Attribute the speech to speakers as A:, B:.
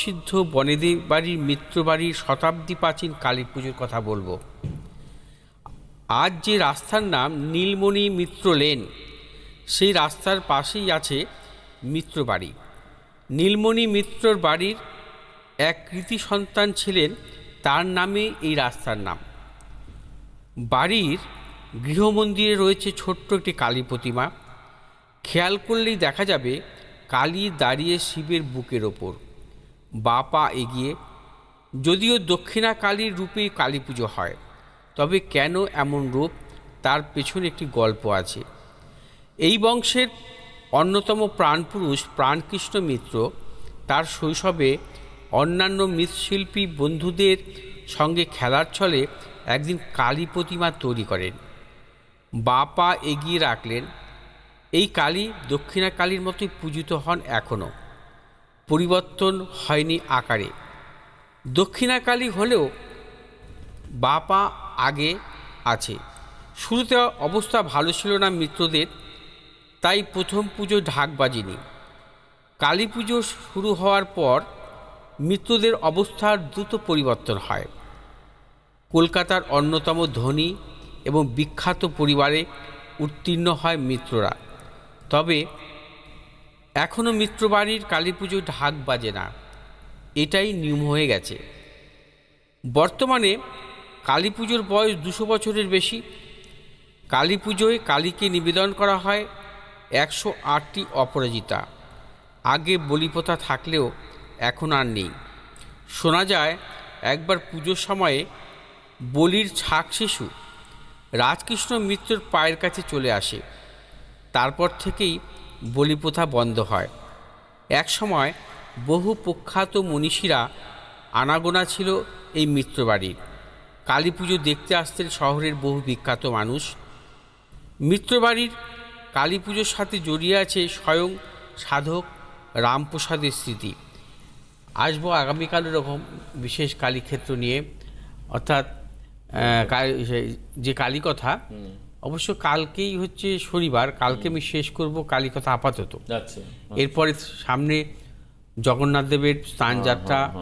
A: সিদ্ধ বনেদি বাড়ির মিত্র বাড়ির শতাব্দী প্রাচীন কালী পুজোর কথা বলব। আজ যে রাস্তার নাম নীলমণি মিত্র লেন, সেই রাস্তার পাশেই আছে মিত্র বাড়ি। নীলমণি মিত্রর বাড়ির এক কৃতি সন্তান ছিলেন, তার নামে এই রাস্তার নাম। বাড়ির গৃহমন্দিরে রয়েছে ছোট্ট একটি কালী প্রতিমা। খেয়াল করলেই দেখা যাবে, কালী দাঁড়িয়ে শিবের বুকের ওপর। বা পা এগিয়ে, যদিও দক্ষিণা কালীর রূপেই কালী পুজো হয়, তবে কেন এমন রূপ? তার পেছনে একটি গল্প আছে। এই বংশের অন্যতম প্রাণপুরুষ প্রাণকৃষ্ণ মিত্র, তার শৈশবে অন্যান্য মৃৎশিল্পী বন্ধুদের সঙ্গে খেলার ছলে একদিন কালী প্রতিমা তৈরি করেন। বা পা এগিয়ে রাখলেন, এই কালী দক্ষিণা কালীর মতোই পূজিত হন এখনও পরিবর্তন হয়নি আকারে। দক্ষিণা কালী হলেও বা পা আগে আছে। শুরুতে অবস্থা ভালো ছিল না মিত্রদের, তাই প্রথম পুজো ঢাক বাজিনি। কালী পুজো শুরু হওয়ার পর মিত্রদের অবস্থার দ্রুত পরিবর্তন হয়। কলকাতার অন্যতম ধনী এবং বিখ্যাত পরিবারে উত্তীর্ণ হয় মিত্ররা। তবে এখনও মিত্রবাড়ির কালী পুজোয় ঢাক বাজে না। এটাই নিয়ম হয়ে গেছে। বর্তমানে কালী পুজোর বয়স দুশো বছরের বেশি। কালী পুজোয় কালীকে নিবেদন করা হয় একশো আটটি অপরাজিতা। আগে বলিপ্রথা থাকলেও এখন আর নেই। শোনা যায়, একবার পুজোর সময়ে বলির ছাক শিশু রাজকৃষ্ণ মিত্রর পায়ের কাছে চলে আসে। তারপর থেকেই বলিপ্রথা বন্ধ হয়। এক সময় বহু প্রখ্যাত মনীষীরা আনাগোনা ছিল এই মিত্রবাড়ির। কালী পুজো দেখতে আসতেন শহরের বহু বিখ্যাত মানুষ। মিত্রবাড়ির কালী পুজোর সাথে জড়িয়ে আছে স্বয়ং সাধক রামপ্রসাদের স্মৃতি। আসব আগামীকাল এরকম বিশেষ কালীক্ষেত্র নিয়ে। অর্থাৎ যে কালী কথা অবশ্য কালকেই হচ্ছে শনিবার কালকে আমি শেষ করব কালী কথা আপাতত এরপরে সামনে জগন্নাথ দেবের স্নান যাত্রা